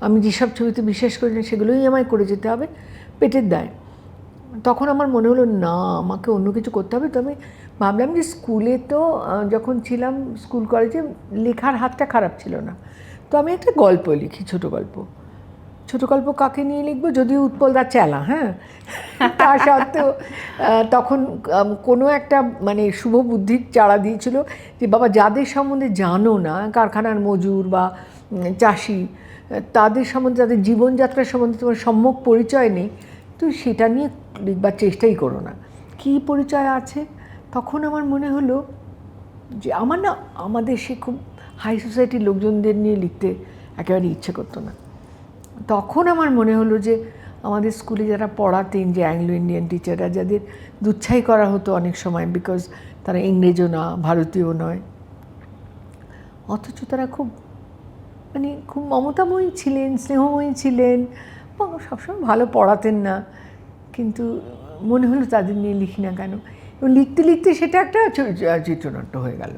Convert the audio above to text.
আমি যেসব ছবিতে বিশ্বাস করি না, সেগুলোই আমায় করে যেতে হবে পেটের দায়। তখন আমার মনে হলো, না, আমাকে অন্য কিছু করতে হবে। তো আমি ভাবলাম যে স্কুলে তো যখন ছিলাম স্কুল কলেজে, লেখার হাতটা খারাপ ছিল না। তো আমি একটা গল্প লিখি, ছোট গল্প। ছোট গল্প কাকে নিয়ে লিখব? যদিও উৎপলদা চেলা হ্যাঁ? তা সত্ত্বেও তখন কোনো একটা মানে শুভ বুদ্ধির চাড়া দিয়েছিল যে, বাবা, যাদের সম্বন্ধে জানো না, কারখানার মজুর বা চাষি তাদের সম্বন্ধে, তাদের জীবনযাত্রার সম্বন্ধে তোমার সম্যক পরিচয় নেই তুই সেটা নিয়ে লিখবার চেষ্টাই করো না। কী পরিচয় আছে? তখন আমার মনে হলো যে আমার না, আমাদের সে খুব হাই সোসাইটির লোকজনদের নিয়ে লিখতে একেবারে ইচ্ছে করতো না। তখন আমার মনে হলো যে আমাদের স্কুলে যারা পড়াতেন, যে অ্যাংলো ইন্ডিয়ান টিচাররা যাদের দুচ্ছাই করা হতো অনেক সময় বিকজ তারা ইংরেজও না, ভারতীয় নয়, অথচ তারা খুব মানে খুব মমতাময়ী ছিলেন, স্নেহময়ী ছিলেন সবসময় ভালো পড়াতেন না, কিন্তু মনে হলো তাদের নিয়ে লিখি না কেন? এবং লিখতে লিখতে সেটা একটা চিত্রনাট্য হয়ে গেল।